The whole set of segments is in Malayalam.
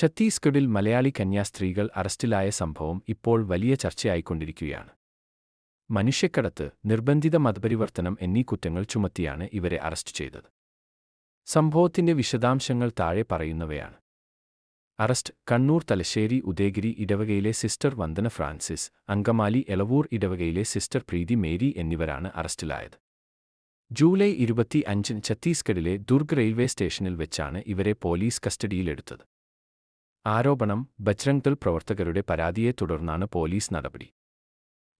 ഛത്തീസ്ഗഡിൽ മലയാളി കന്യാസ്ത്രീകൾ അറസ്റ്റിലായ സംഭവം ഇപ്പോൾ വലിയ ചർച്ചയായിക്കൊണ്ടിരിക്കുകയാണ്. മനുഷ്യക്കടത്ത് നിർബന്ധിത മതപരിവർത്തനം എന്നീ കുറ്റങ്ങൾ ചുമത്തിയാണ് ഇവരെ അറസ്റ്റ് ചെയ്തത്. സംഭവത്തിന്റെ വിശദാംശങ്ങൾ താഴെ പറയുന്നവയാണ്. അറസ്റ്റ് കണ്ണൂർ തലശ്ശേരി ഉദയഗിരി ഇടവകയിലെ സിസ്റ്റർ വന്ദന ഫ്രാൻസിസ് അങ്കമാലി എളവൂർ ഇടവകയിലെ സിസ്റ്റർ പ്രീതി മേരി എന്നിവരാണ് അറസ്റ്റിലായത്. ജൂലൈ ഇരുപത്തി അഞ്ചിന് ഛത്തീസ്ഗഡിലെ ദുർഗ് റെയിൽവേ സ്റ്റേഷനിൽ വെച്ചാണ് ഇവരെ പോലീസ് കസ്റ്റഡിയിലെടുത്തത്. ആരോപണം ബജ്രംഗ് ദൾ പ്രവർത്തകരുടെ പരാതിയെ തുടർന്നാണ് പോലീസ് നടപടി.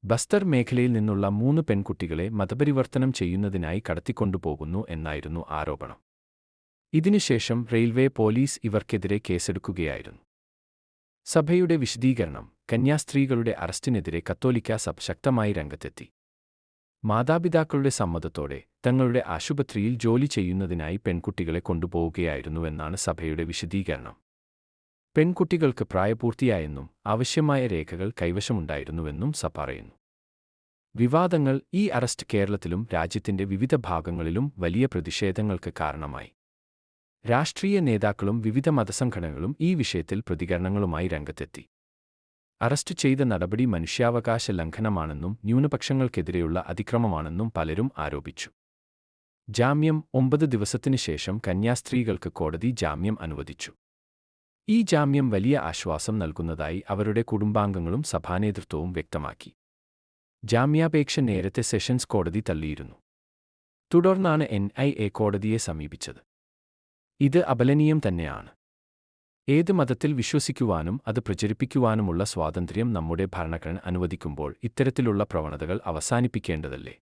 ബസ്തർ മേഖലയിൽ നിന്നുള്ള മൂന്ന് പെൺകുട്ടികളെ മതപരിവർത്തനം ചെയ്യുന്നതിനായി കടത്തിക്കൊണ്ടുപോകുന്നു എന്നായിരുന്നു ആരോപണം. ഇതിനുശേഷം റെയിൽവേ പോലീസ് ഇവർക്കെതിരെ കേസെടുക്കുകയായിരുന്നു. സഭയുടെ വിശദീകരണം കന്യാസ്ത്രീകളുടെ അറസ്റ്റിനെതിരെ കത്തോലിക്ക സഭ ശക്തമായി രംഗത്തെത്തി. മാതാപിതാക്കളുടെ സമ്മതത്തോടെ തങ്ങളുടെ ആശുപത്രിയിൽ ജോലി ചെയ്യുന്നതിനായി പെൺകുട്ടികളെ കൊണ്ടുപോവുകയായിരുന്നുവെന്നാണ് സഭയുടെ വിശദീകരണം. പെൺകുട്ടികൾക്ക് പ്രായപൂർത്തിയായെന്നും ആവശ്യമായ രേഖകൾ കൈവശമുണ്ടായിരുന്നുവെന്നും സ പറയുന്നു. വിവാദങ്ങൾ ഈ അറസ്റ്റ് കേരളത്തിലും രാജ്യത്തിന്റെ വിവിധ ഭാഗങ്ങളിലും വലിയ പ്രതിഷേധങ്ങൾക്ക് കാരണമായി. രാഷ്ട്രീയ നേതാക്കളും വിവിധ മതസംഘടനകളും ഈ വിഷയത്തിൽ പ്രതികരണങ്ങളുമായി രംഗത്തെത്തി. അറസ്റ്റ് ചെയ്ത നടപടി മനുഷ്യാവകാശ ലംഘനമാണെന്നും ന്യൂനപക്ഷങ്ങൾക്കെതിരെയുള്ള അതിക്രമമാണെന്നും പലരും ആരോപിച്ചു. ജാമ്യം ഒമ്പത് ദിവസത്തിനു ശേഷം കന്യാസ്ത്രീകൾക്ക് കോടതി ജാമ്യം അനുവദിച്ചു. ഈ ജാമ്യം വലിയ ആശ്വാസം നൽകുന്നതായി അവരുടെ കുടുംബാംഗങ്ങളും സഭാനേതൃത്വവും വ്യക്തമാക്കി. ജാമ്യാപേക്ഷ നേരത്തെ സെഷൻസ് കോടതി തള്ളിയിരുന്നു. തുടർന്നാണ് എൻ ഐ എ കോടതിയെ സമീപിച്ചത്. ഇത് അപലനീയം തന്നെയാണ്. ഏത് മതത്തിൽ വിശ്വസിക്കുവാനും അത് പ്രചരിപ്പിക്കുവാനുമുള്ള സ്വാതന്ത്ര്യം നമ്മുടെ ഭരണഘടന അനുവദിക്കുമ്പോൾ ഇത്തരത്തിലുള്ള പ്രവണതകൾ അവസാനിപ്പിക്കേണ്ടതല്ലേ?